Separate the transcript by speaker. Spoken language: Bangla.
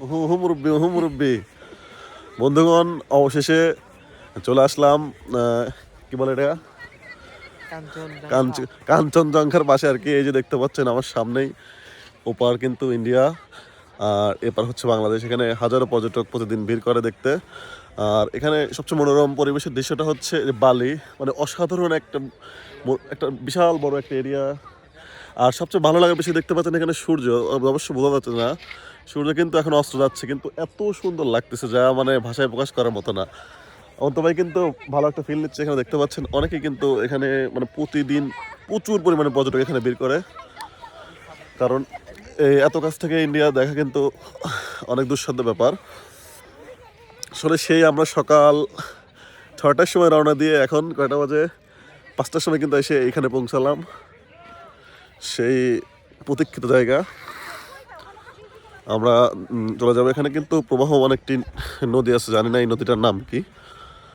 Speaker 1: হু হু মুরব্বি হু মুরব্বি। বন্ধুগণ অবশেষে চলে আসলাম কি বলে এটা?
Speaker 2: কাঞ্চন
Speaker 1: কাঞ্চ- কাঞ্চনজঙ্ঘার পাশে আর কি এই যে দেখতে পাচ্ছেন আমার সামনেই ওপার কিন্তু ইন্ডিয়া আর এপার হচ্ছে বাংলাদেশ। এখানে হাজারো পর্যটক প্রতিদিন ভিড় করে দেখতে। আর এখানে সবচেয়ে মনোরম পরিবেশের দৃশ্যটা হচ্ছে বালি মানে অসাধারণ একটা একটা বিশাল বড় একটা এরিয়া আর সবচেয়ে ভালো লাগার বিষয় দেখতে পাচ্ছেন এখানে সূর্য। অবশ্য বোঝা যাচ্ছে না। সূর্য কিন্তু এখন অস্ত যাচ্ছে, কিন্তু এত সুন্দর লাগতেছে যা মানে ভাষায় প্রকাশ করার মতো না। অন্ত ভাই কিন্তু ভালো একটা ফিল নিচ্ছে এখানে দেখতে পাচ্ছেন। অনেকে কিন্তু এখানে মানে প্রতিদিন প্রচুর পরিমাণে পর্যটক এখানে ভিড় করে। কারণ এই এত কাছ থেকে ইন্ডিয়া দেখা কিন্তু অনেক দুঃসাধ্য ব্যাপার। আসলে সেই আমরা সকাল ছটার সময় রওনা দিয়ে এখন কয়টা বাজে? পাঁচটার সময় কিন্তু এসে এখানে পৌঁছালাম। সেই প্রতীক্ষিত জায়গা। আমরা চলে যাব। এখানে কিন্তু প্রবাহমান একটি নদী আছে, জানি না এই নদীটার নাম কি।